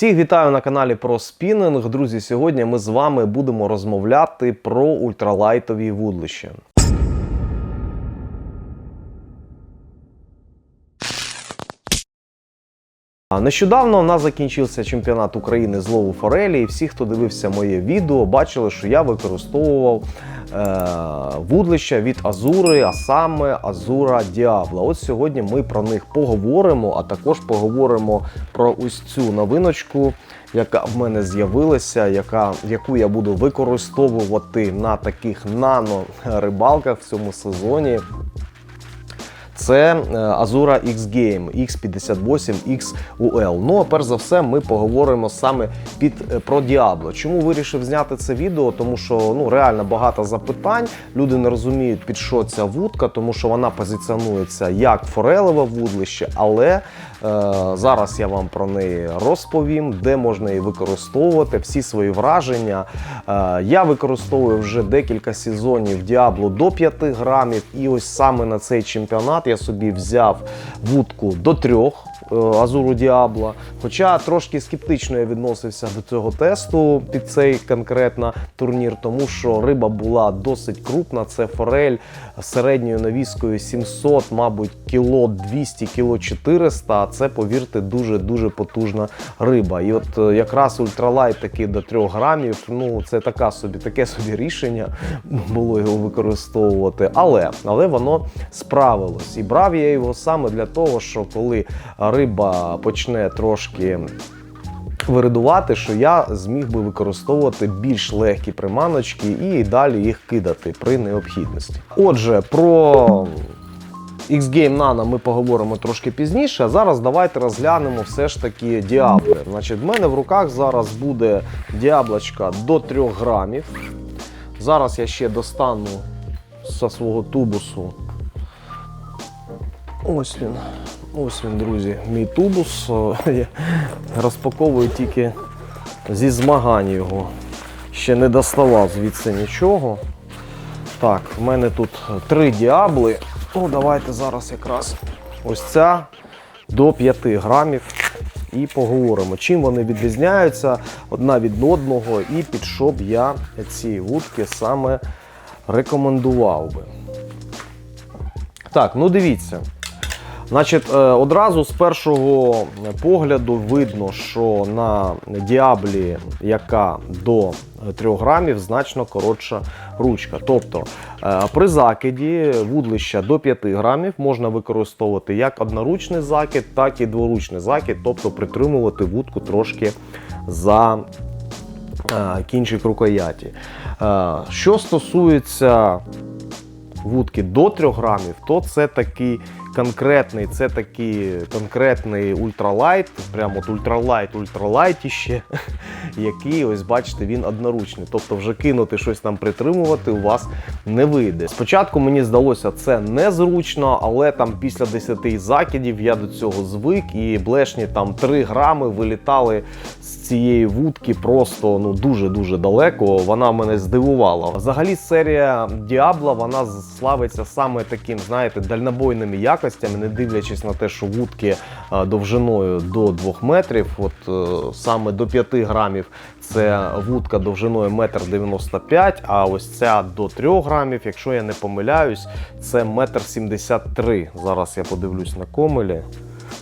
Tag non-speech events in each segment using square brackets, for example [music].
Всіх вітаю на каналі про спінінг. Друзі, сьогодні ми з вами будемо розмовляти про ультралайтові вудлища. Нещодавно у нас закінчився чемпіонат України з лову форелі, і всі, хто дивився моє відео, бачили, що я використовував е, вудлища від Азури, а саме Азура Діабла. От сьогодні ми про них поговоримо, а також поговоримо про ось цю новиночку, яка в мене з'явилася, яка, яку я буду використовувати на таких нано-рибалках в цьому сезоні. Це Azura X Game X58 XUL. Ну а перш за все, ми поговоримо саме під е, про Діабло. Чому вирішив зняти це відео? Тому що ну реально багато запитань. Люди не розуміють під що ця вудка, тому що вона позиціонується як форелеве вудлище, але зараз я вам про неї розповім, де можна її використовувати, всі свої враження. Е, я використовую вже декілька сезонів Діабло до 5 грамів, і ось саме на цей чемпіонат я собі взяв вудку до 3 Азуру Діабла. Хоча трошки скептично я відносився до цього тесту під цей конкретно турнір, тому що риба була досить крупна. Це форель середньою навіскою 700, мабуть, кіло 200, кіло 400. А це, повірте, дуже дуже потужна риба. І от е, якраз ультралайт такий до 3 грамів. Ну це така собі, таке собі рішення було його використовувати. Але але воно справилось. І брав я його саме для того, що коли риба почне трошки виридувати, що я зміг би використовувати більш легкі приманочки і далі їх кидати при необхідності. Отже, про X-Game Nano ми поговоримо трошки пізніше. А зараз давайте розглянемо все ж таки діабли. Значить, в мене в руках зараз буде діаблочка до 3 грамів. Зараз я ще достану зі свого тубусу. Ось він. Ось він, друзі, мій тубус. Я розпаковую тільки зі змагань його. Ще не доставав звідси нічого. Так, в мене тут три діабли. Ну, давайте зараз якраз ось ця до 5 грамів. І поговоримо, чим вони відрізняються одна від одного, і під що б я ці вудки саме рекомендував би. Так, ну дивіться. Значить, е, одразу з першого погляду видно, що на діаблі, яка до 3 грамів, значно коротша ручка. Тобто е, при закиді вудлища до 5 грамів можна використовувати як одноручний закид, так і дворучний закид, тобто притримувати вудку трошки за е, кінчик рукояті. Що стосується вудки до 3 грамів, то це такий конкретний, це такий конкретний ультралайт, прямо от ультралайт, ультралайтіще, [laughs] який, ось бачите, він одноручний. Тобто вже кинути щось там притримувати у вас не вийде. Спочатку мені здалося це незручно, але там після 10 закидів я до цього звик, і блешні там 3 грами вилітали з цієї вудки просто ну дуже-дуже далеко. Вона мене здивувала. Взагалі, серія Діабла вона славиться саме таким, знаєте, дальнобойними якостями, не дивлячись на те, що вудки довжиною до 2 метрів, от е, саме до 5 грамів. Це вудка довжиною 1,95 м, а ось ця до 3 грамів, якщо я не помиляюсь, це 1,73 м. Зараз я подивлюсь на комелі.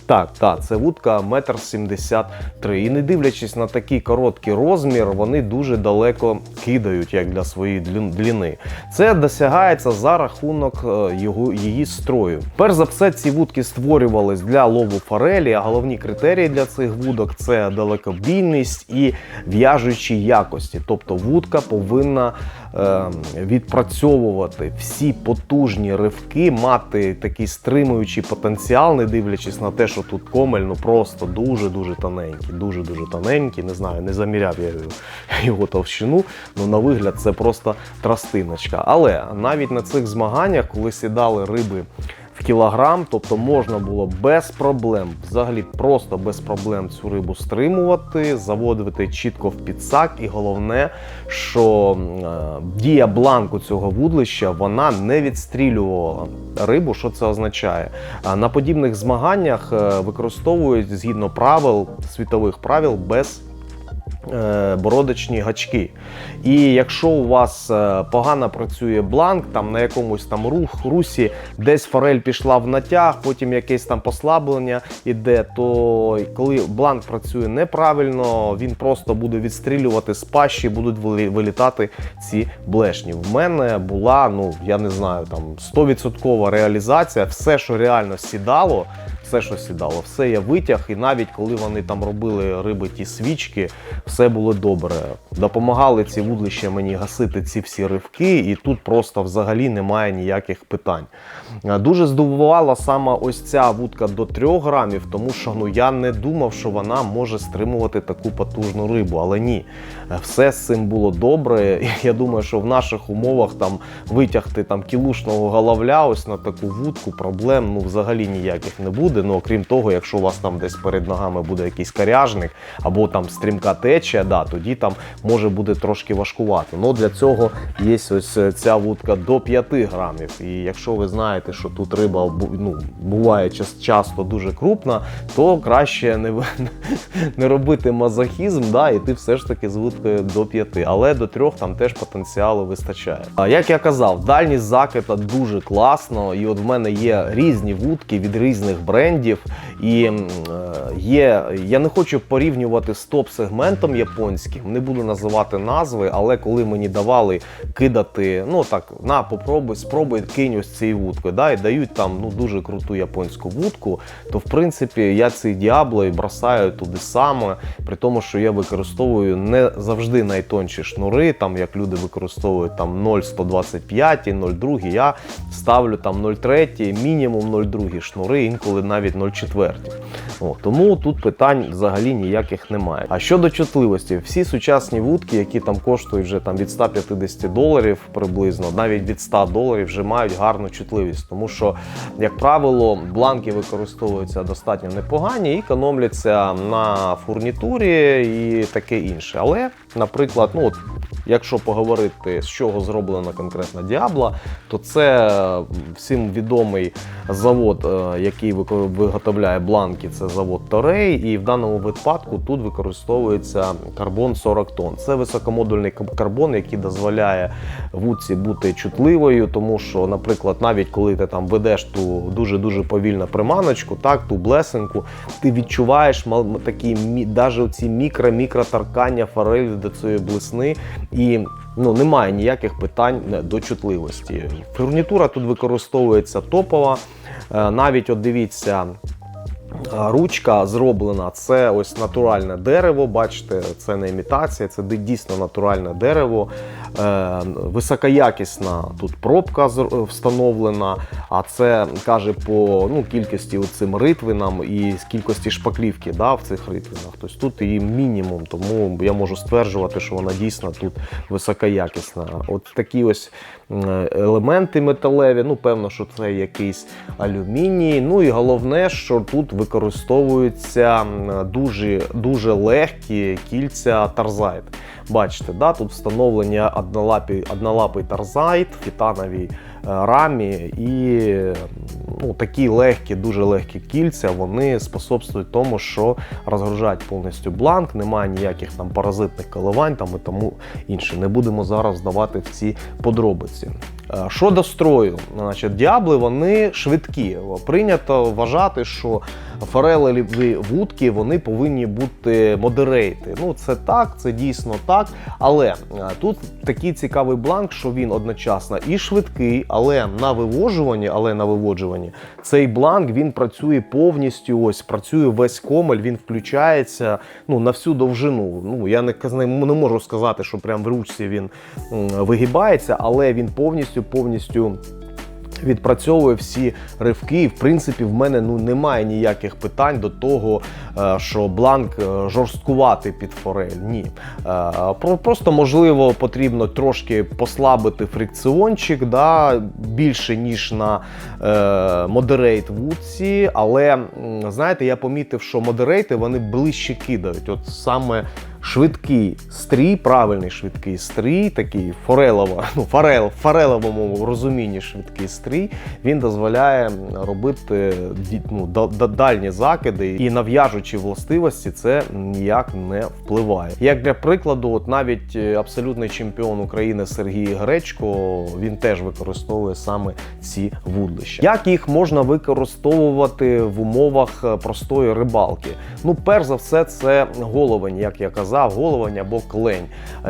Так, так, це вудка 1,73 м. І не дивлячись на такий короткий розмір, вони дуже далеко кидають, як для своєї длини. Це досягається за рахунок е, його, її строю. Перш за все, ці вудки створювались для лову форелі, а головні критерії для цих вудок це далекобійність і в'яжучі якості. Тобто вудка повинна відпрацьовувати всі потужні ривки, мати такий стримуючий потенціал, не дивлячись на те, що тут комель ну просто дуже-дуже тоненький, дуже-дуже тоненький. Не знаю, не заміряв я [laughs] його товщину. Ну на вигляд це просто тростиночка. Але навіть на цих змаганнях, коли сідали риби кілограм, тобто можна було без проблем, взагалі просто без проблем цю рибу стримувати, заводити чітко в підсак. І головне, що е, дія бланку цього вудлища вона не відстрілювала рибу. Що це означає? А На подібних змаганнях е, використовують згідно правил світових правил без е, бородочні гачки. І якщо у вас е, погано працює бланк, там на якомусь там рух, русі, десь форель пішла в натяг, потім якесь там послаблення іде, то коли бланк працює неправильно, він просто буде відстрілювати з пащі, будуть вилітати ці блешні. В мене була, ну я не знаю, там 100% реалізація, все, що реально сідало. Все, що сідало, все я витяг, і навіть коли вони там робили риби ті свічки, все було добре. Допомагали ці вудлища мені гасити ці всі ривки, і тут просто взагалі немає ніяких питань. Е, Дуже здивувала саме ось ця вудка до 3 грамів, тому що ну я не думав, що вона може стримувати таку потужну рибу. Але ні, Е, все з цим було добре. [laughs] Я думаю, що в наших умовах там витягти там кілушного головля ось на таку вудку проблем ну взагалі ніяких не буде. Ну окрім того, якщо у вас там десь перед ногами буде якийсь коряжник або там стрімка течія, да, тоді там може буде трошки важкувати. Ну для цього є ось е, ця вудка до 5 грамів. І якщо ви знаєте, що тут риба ну, буває час- часто дуже крупна, то краще не, [laughs] не робити мазохізм, да, і ти все ж таки з вудкою до 5. Але до 3 там теж потенціалу вистачає. А як я казав, дальність закита дуже класно, і от в мене є різні вудки від різних брендів. І е, є, я не хочу порівнювати з топ-сегментом японським, не буду називати назви, але коли мені давали кидати, ну так, на, попробуй, спробуй кинь ось цією вудкою, да, і дають там ну, дуже круту японську вудку, то в принципі я цей діабло і бросаю туди саме, при тому, що я використовую не завжди найтонші шнури, там як люди використовують там 0,125, 0,2, я ставлю там 0,3, мінімум 0,2 шнури, інколи навіть 0,4. О, тому тут питань взагалі ніяких немає. А щодо чутливості, всі сучасні вудки, які там коштують вже там від 150 доларів приблизно, навіть від 100 доларів, вже мають гарну чутливість, тому що, як правило, бланки використовуються достатньо непогані і економляться на фурнітурі і таке інше. Але, наприклад, ну от. Якщо поговорити, з чого зроблена конкретна Діабла, то це всім відомий завод, е, який виготовляє бланки, це завод Торей. І в даному випадку тут використовується карбон 40 тонн. Це високомодульний карбон, який дозволяє вудці бути чутливою, тому що, наприклад, навіть коли ти там ведеш ту дуже дуже повільну приманочку, так ту блесенку, ти відчуваєш такі даже оці мікро-мікро таркання форелі до цієї блесни. І ну, немає ніяких питань до чутливості. Фурнітура тут використовується топова. Е, Навіть от дивіться. е, Ручка зроблена, це ось натуральне дерево. Бачите, це не імітація, це дійсно натуральне дерево. Е, високоякісна тут пробка встановлена, а це каже по ну, кількості цим ритвинам і кількості шпаклівки да, в цих ритвинах. Тобто тут її мінімум, тому я можу стверджувати, що вона дійсно тут високоякісна. От такі ось елементи металеві. Ну, певно, що це якийсь алюміній. Ну і головне, що тут використовуються дуже, дуже легкі кільця тарзайт. Бачите, да, тут встановлені однолапий, однолапий тарзайт в титановій е, рамі, і ну, такі легкі, дуже легкі кільця, вони способствують тому, що розгружають повністю бланк, немає ніяких там паразитних коливань там і тому інше. Не будемо зараз здавати в ці подробиці. Е, Щодо строю, значить, діабли вони швидкі. Прийнято вважати, що форелеві вудки вони повинні бути модерейти. Ну це так, це дійсно так. Але е, тут такий цікавий бланк, що він одночасно і швидкий, але на вивожуванні, але на виводжуванні цей бланк він працює повністю. Ось працює весь комель, він включається ну на всю довжину. Ну я не не можу сказати, що прям в ручці він вигибається, але він повністю повністю Відпрацьовує всі ривки, і в принципі в мене ну немає ніяких питань до того, е, що бланк е, жорсткувати під форель. Ні. Е, Просто можливо потрібно трошки послабити фрикціончик, да, більше ніж на модерейт вудці. Але знаєте, я помітив, що модерейти вони ближче кидають. От саме швидкий стрій, правильний швидкий стрій, такий форелово, [laughs] ну, форел, фореловому розумінні швидкий стрій, він дозволяє робити ну, да- да- дальні закиди і на в'яжучі властивості це ніяк не впливає. Як для прикладу, от навіть е, абсолютний чемпіон України Сергій Гречко він теж використовує саме ці вудлища. Як їх можна використовувати в умовах е, простої рибалки? Ну, перш за все, це головень, як я казав, головень або клень.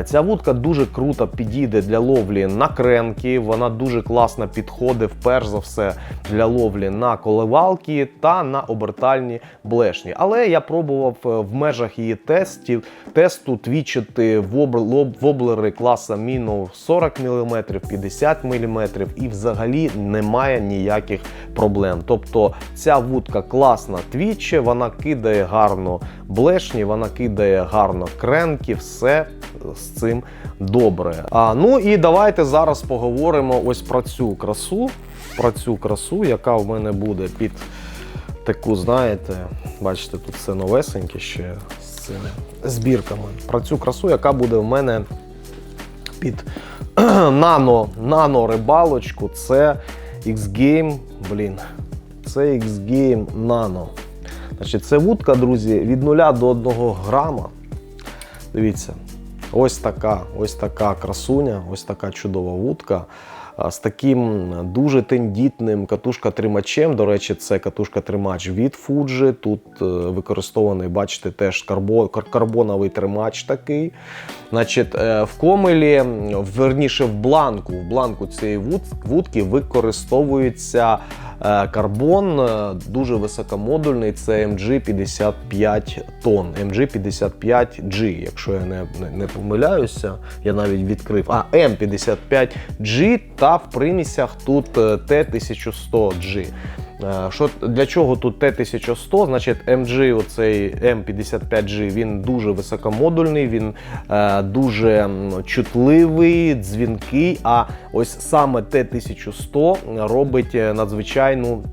Ця вудка дуже круто підійде для ловлі на кренки. Вона дуже класно підходить, перш за все, для ловлі на коливалки та на обертальні блешні. Але я пробував е, в межах її тестів тесту твічити воблери класа міну 40 мм, 50 мм і взагалі немає ніяких проблем. Тобто ця вудка класно твіче, вона кидає гарно блешні, вона кидає гарно кренки, все з цим добре. А, ну і давайте зараз поговоримо ось про цю красу. Про цю красу, яка в мене буде під таку, знаєте, бачите, тут все новесеньке ще з цими збірками. Про цю красу, яка буде в мене під [clears throat] нано, нано рибалочку, це X-Game, блін, це X-Game Nano. Значить, це вудка, друзі, від 0 до 1 грама. Дивіться, ось така, ось така красуня, ось така чудова вудка. З таким дуже тендітним катушка-тримачем. До речі, це катушка-тримач від Fuji. Тут е, використований, бачите, теж карбоновий тримач такий. Значить, е, в комелі, верніше в бланку, в бланку цієї вудки використовується карбон е, дуже високомодульний. Це MG55 тонн. MG55G, якщо я не, не, помиляюся, я навіть відкрив. А M55G та в примісях тут е, T1100G. Е, Що для чого тут Т-1100? Значить, MG, оцей М55G, він дуже високомодульний, він е, дуже чутливий, дзвінкий. А ось саме Т-1100 робить е, надзвичайну.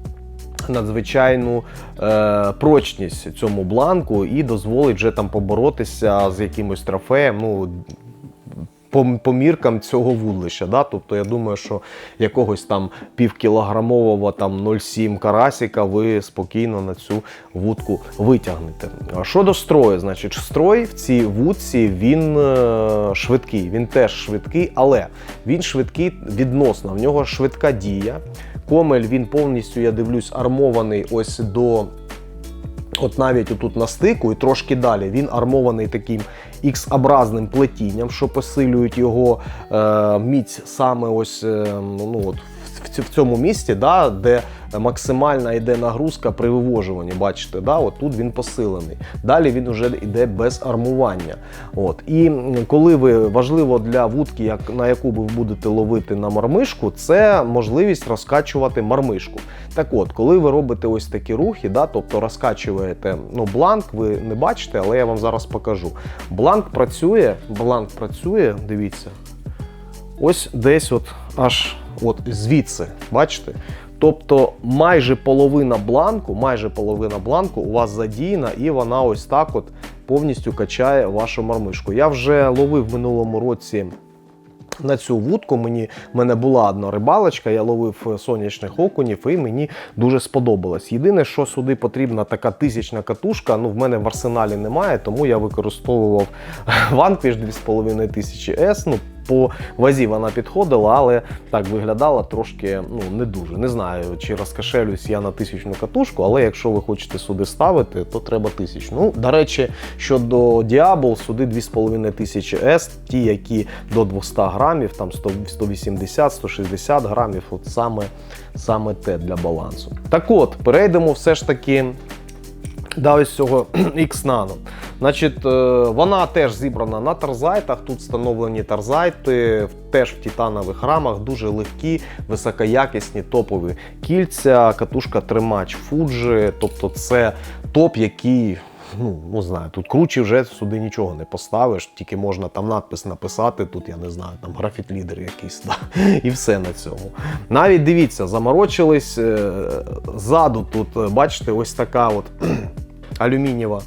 Надзвичайну е, прочність цьому бланку і дозволить вже там поборотися з якимось трофеєм. Ну, по, по міркам цього вудлища. Да? Тобто я думаю, що якогось там півкілограмового там 0,7 карасика ви спокійно на цю вудку витягнете. Щодо строю, значить, строй в цій вудці він е, швидкий, він теж швидкий, але він швидкий відносно. В нього швидка дія. Комель він повністю, я дивлюсь, армований ось до От навіть отут на стику і трошки далі. Він армований таким X-образним плетінням, що посилюють його е, міць саме ось е, ну, от в, цьому місці, да, де максимальна йде нагрузка при вивожуванні. Бачите, да, от тут він посилений. Далі він вже йде без армування. От. І коли ви важливо для вудки, як, на яку ви будете ловити на мармишку, це можливість розкачувати мармишку. Так от, коли ви робите ось такі рухи, да, тобто розкачуєте ну, бланк, ви не бачите, але я вам зараз покажу. Бланк працює, бланк працює, дивіться, ось десь от аж от звідси, бачите? Тобто майже половина бланку, майже половина бланку у вас задіяна, і вона ось так от повністю качає вашу мармишку. Я вже ловив минулому році на цю вудку. Мені в мене була одна рибалочка, я ловив е, сонячних окунів, і мені дуже сподобалось. Єдине, що сюди потрібна така тисячна катушка. Ну, в мене в арсеналі немає, тому я використовував [laughs] Vanquish 2500 S. Ну, по вазі вона підходила, але так виглядала трошки ну, не дуже. Не знаю, чи розкошелюсь я на тисячну катушку, але якщо ви хочете сюди ставити, то треба тисячну. Ну, до речі, щодо Diablo, сюди 2500 S, ті, які до 200 грамів, там 180-160 грамів, от саме, саме те для балансу. Так от, перейдемо все ж таки до ось цього [clears throat] X-Nano. Значить, е, вона теж зібрана на тарзайтах. Тут встановлені тарзайти, теж в титанових рамах, дуже легкі, високоякісні топові кільця, катушка тримач Fuji. Тобто це топ, який. Ну, не знаю, тут круче вже сюди нічого не поставиш, тільки можна там надпис написати, тут я не знаю, там графіт-лідер якийсь, да, і все на цьому. Навіть дивіться, заморочились е, ззаду тут, е, бачите, ось така от [clears throat] алюмінієва,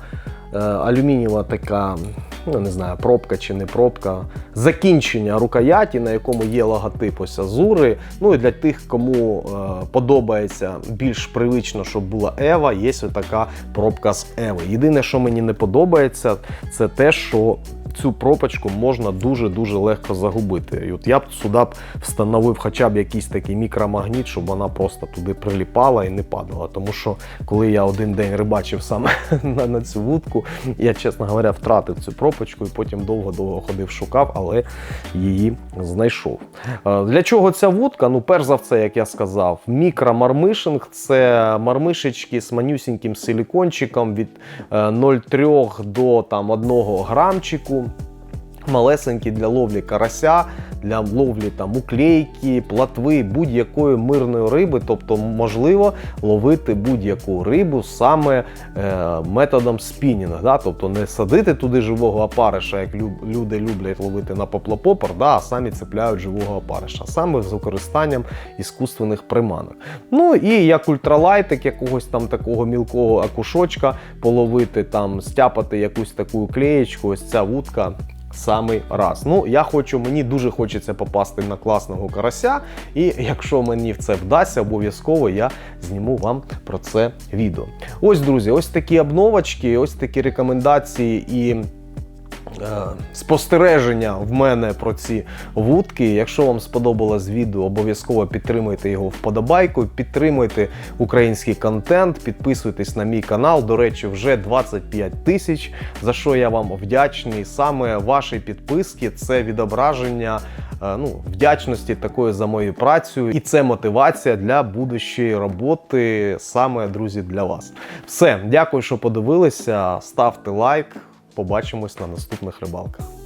алюмінієва така, ну не знаю, пробка чи не пробка, закінчення рукояті, на якому є логотип ось Азури. Ну і для тих, кому е, подобається більш привично, щоб була Ева, є ось така пробка з Еви. Єдине, що мені не подобається, це те, що цю пропочку можна дуже-дуже легко загубити. І от я б сюди б встановив хоча б якийсь такий мікромагніт, щоб вона просто туди приліпала і не падала. Тому що коли я один день рибачив саме [laughs] на, на цю вудку, я, чесно говоря, втратив цю пропочку і потім довго-довго ходив, шукав, але її знайшов. Е, Для чого ця вудка? Ну, перш за все, як я сказав, мікромармишинг це мармишечки з манюсіньким силікончиком від е, 0,3 до там 1 грамчику. Малесенькі для ловлі карася, для ловлі там уклейки, платви, будь-якої мирної риби, тобто можливо ловити будь-яку рибу саме е, методом спінінга. Да? Тобто не садити туди живого опариша, як лю- люди люблять ловити на поплапопер, да? а самі цепляють живого опариша, саме з використанням іскусственних приманок. Ну і як ультралайтик, якогось там такого мілкого акушочка половити, там стяпати якусь таку клеєчку, ось ця вудка. Самий раз. Ну, я хочу, мені дуже хочеться попасти на класного карася. І якщо мені це вдасться, обов'язково я зніму вам про це відео. Ось, друзі, ось такі обновочки, ось такі рекомендації і. Е, Спостереження в мене про ці вудки. Якщо вам сподобалось відео, обов'язково підтримуйте його вподобайкою, підтримуйте український контент, підписуйтесь на мій канал. До речі, вже 25 тисяч. За що я вам вдячний. Саме ваші підписки це відображення е, ну, вдячності такої за мою працю, і це мотивація для будущої роботи, саме друзі, для вас. Все, дякую, що подивилися. Ставте лайк. Побачимось на наступних рибалках.